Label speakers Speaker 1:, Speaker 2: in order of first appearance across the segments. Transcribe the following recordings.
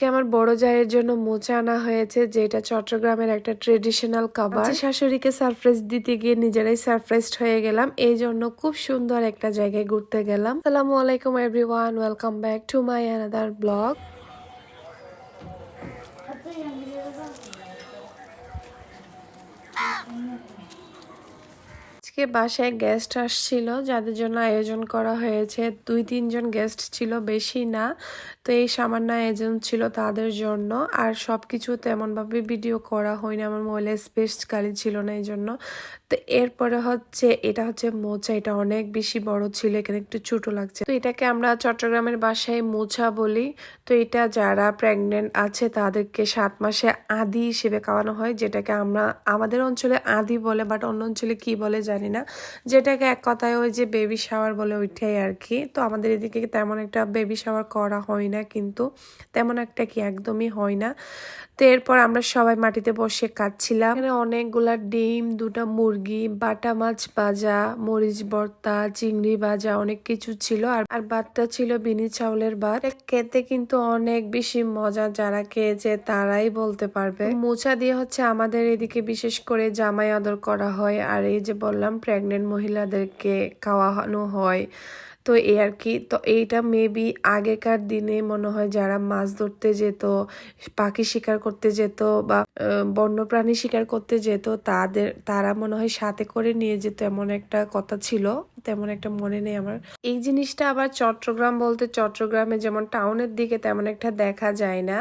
Speaker 1: আজকে আমার বড় জায়ের জন্য মোচা আনা হয়েছে, যেটা চট্টগ্রামের একটা ট্রেডিশনাল খাবার। শাশুড়িকে সারপ্রাইজ দিতে গিয়ে নিজেরাই সারপ্রাইজড হয়ে গেলাম। এই জন্য খুব সুন্দর একটা জায়গায় ঘুরতে গেলাম। সালামু আলাইকুম everyone welcome back to my another blog আজকে বাসায় গেস্ট আসছিল, যাদের জন্য আয়োজন করা হয়েছে। দুই, তিনজন গেস্ট ছিল, বেশি না। তো এই সামান্য আয়োজন ছিল তাদের জন্য। আর সব কিছু তেমনভাবে ভিডিও করা হয়নি, আমার মোবাইলে স্পেস খালি ছিল না এই জন্য। তো এরপরে হচ্ছে, এটা হচ্ছে মোচা। এটা অনেক বেশি বড় ছিল, এখানে একটু ছোট লাগছে। তো এটাকে আমরা চট্টগ্রামের বাসায় মোচা বলি। তো এটা যারা প্রেগনেন্ট আছে, তাদেরকে সাত মাসে আদি হিসেবে খাওয়ানো হয়, যেটাকে আমরা আমাদের অঞ্চলে আদি বলে বাট অন্য অঞ্চলে কি বলে জানি না। যেটাকে এক কথায় ওই যে বেবি শাওয়ার বলে ওইটাই আর কি। তো আমাদের এদিকে তেমন একটা বেবি শাওয়ার করা হয় না কিন্তু তেমন একটা কি একদমই হয় না। তো এরপর আমরা সবাই মাটিতে বসে কাটছিলাম এখানে অনেকগুলা ডিম, দুটা মুরগি, বাটা মাছ ভাজা, মরিচ ভর্তা চিংড়ি ভাজা অনেক কিছু ছিল। আর আর ভাতটা ছিল বিনি চাউলের ভাত। খেতে কিন্তু অনেক বেশি মজা যারা খেয়েছে তারাই বলতে পারবে। মোচা দিয়ে হচ্ছে আমাদের এদিকে বিশেষ করে জামাই আদর করা হয়। আর এই যে বললাম প্রেগনেন্ট মহিলাদেরকে খাওয়ানো হয়। তো এই আর কি, তো এইটা মেবি আগেকার দিনে মনে হয় যারা মাছ ধরতে যেত, পাখি শিকার করতে যেত বা বন্যপ্রাণী শিকার করতে যেত, তাদের, তারা মনে হয় সাথে করে নিয়ে যেত এমন একটা কথা ছিল। তেমন একটা মনে নেই আমার। এই জিনিসটা আবার চট্টগ্রাম বলতে চট্টগ্রামে যেমন টাউনের দিকে তেমন একটা দেখা যায় না।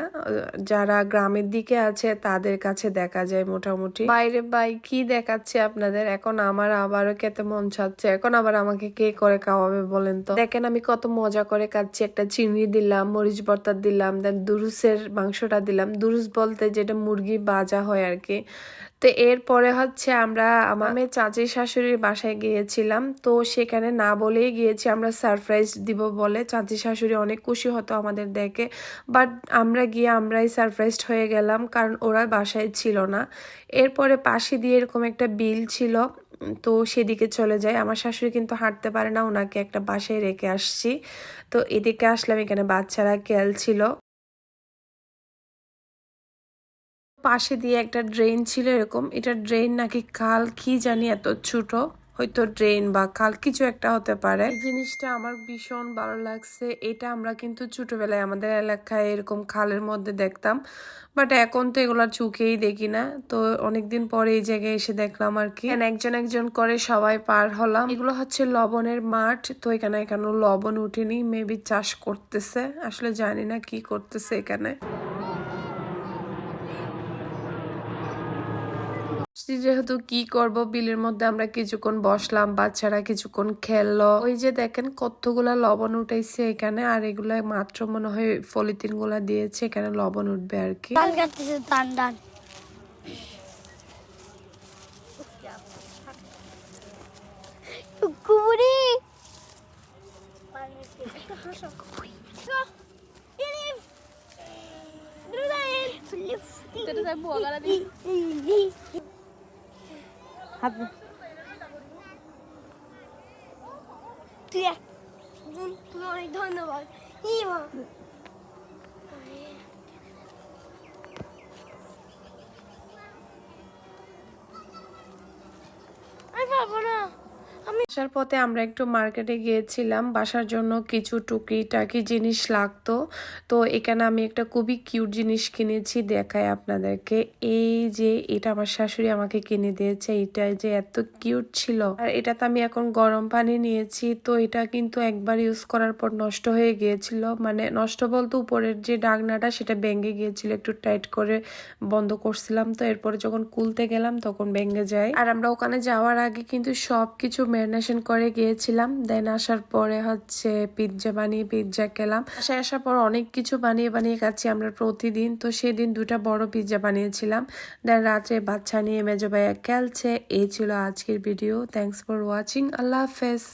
Speaker 1: যারা গ্রামের দিকে আছে তাদের কাছে দেখা যায় মোটামুটি। বাইরে বাই কি দেখাচ্ছে আপনাদের? এখন আমার আবারও খেতে মন চাচ্ছে। এখন আবার আমাকে কে করে খাওয়াবে বলেন তো? দেখেন আমি কত মজা করে খাচ্ছি। একটা চিংড়ি দিলাম, মরিচ ভর্তা দিলাম, দেন দুরুসের মাংসটা দিলাম। দুরুস বলতে যেটা মুরগি বাজা হয় আর কি। তো এরপরে হচ্ছে আমরা, আমার চাচি শাশুড়ির বাসায় গিয়েছিলাম। তো সেখানে না বলেই গিয়েছি, আমরা সারপ্রাইজ দিব বলে। চাচি শাশুড়ি অনেক খুশি হতো আমাদের দেখে। বাট আমরা গিয়ে আমরাই সারপ্রাইজড হয়ে গেলাম, কারণ ওরা বাসায় ছিল না। এরপরে পাশে দিয়ে এরকম একটা বিল ছিল, তো সেদিকে চলে যায় আমার শাশুড়ি কিন্তু হাঁটতে পারে না, ওনাকে একটা বাসায় রেখে আসছি। তো এদিকে আসলাম, এখানে বাচ্চারা খেলছিল। পাশে দিয়ে একটা ড্রেন ছিল এরকম। এটা ড্রেন নাকি কাল কি জানি এত ছোট। হয়তো ড্রেন বা খাল কিছু একটা হতে পারে। জিনিসটা আমার ভীষণ ভালো লাগছে। এটা আমরা কিন্তু ছোটবেলায় আমাদের এলাকায় এরকম খালের মধ্যে দেখতাম। বাট এখন তো এগুলা চোখেই দেখি না। তো অনেকদিন পরে এই জায়গায় এসে দেখলাম আর কি। একজন একজন করে সবাই পার হলাম। এগুলো হচ্ছে লবণের মাঠ। তো এখানে এখানে লবণ উঠেনি। মেবি চাষ করতেছে। আসলে জানি না কি করতেছে এখানে। যেহেতু কি করব বিলের মধ্যে আমরা কিছুক্ষণ বসলাম বাচ্চারা কিছুক্ষণ খেললো। ওই যে দেখেন কতগুলা লবণ উঠাইছে এখানে আর এগুলা মাত্র মনে হয় পলিথিনগুলা দিয়েছে এখানে লবণ উঠবে আর কি।
Speaker 2: কুকুরি তুই এক- তুমি অনেক
Speaker 1: আসার পথে আমরা একটু মার্কেটে গিয়েছিলাম। বাসার জন্য কিছু টুকি টাকি জিনিস লাগতো। তো এখানে আমি একটা খুবই কিউট জিনিস কিনেছি দেখায় আপনাদেরকে। এই যে এটা আমার শাশুড়ি আমাকে কিনে দিয়েছে এটা যে এত কিউট ছিল। আর এটাতে আমি এখন গরম পানি নিয়েছি, তো এটা কিন্তু একবার ইউজ করার পর নষ্ট হয়ে গিয়েছিল। মানে নষ্ট বলতে উপরের যে ডাকনাটা সেটা ভেঙে গিয়েছিল। একটু টাইট করে বন্ধ করছিলাম। তো এরপরে যখন কুলতে গেলাম, তখন ভেঙে যায়। আর আমরা ওখানে যাওয়ার আগে কিন্তু সব কিছু ম্যারিনেশন করে গিয়েছিলাম। দেন আসার পরে হচ্ছে পিৎজা বানিয়ে পিৎজা খেলাম। বাসায় আসার পর অনেক কিছু বানিয়ে বানিয়ে খাচ্ছি আমরা প্রতিদিন। তো সেদিন দুটা বড় পিৎজা বানিয়েছিলাম। দেন রাত্রে বাচ্চা নিয়ে মেজো ভাইয়া খেলছে। এই ছিল আজকের ভিডিও থ্যাংকস ফর ওয়াচিং আল্লাহ হাফেজ।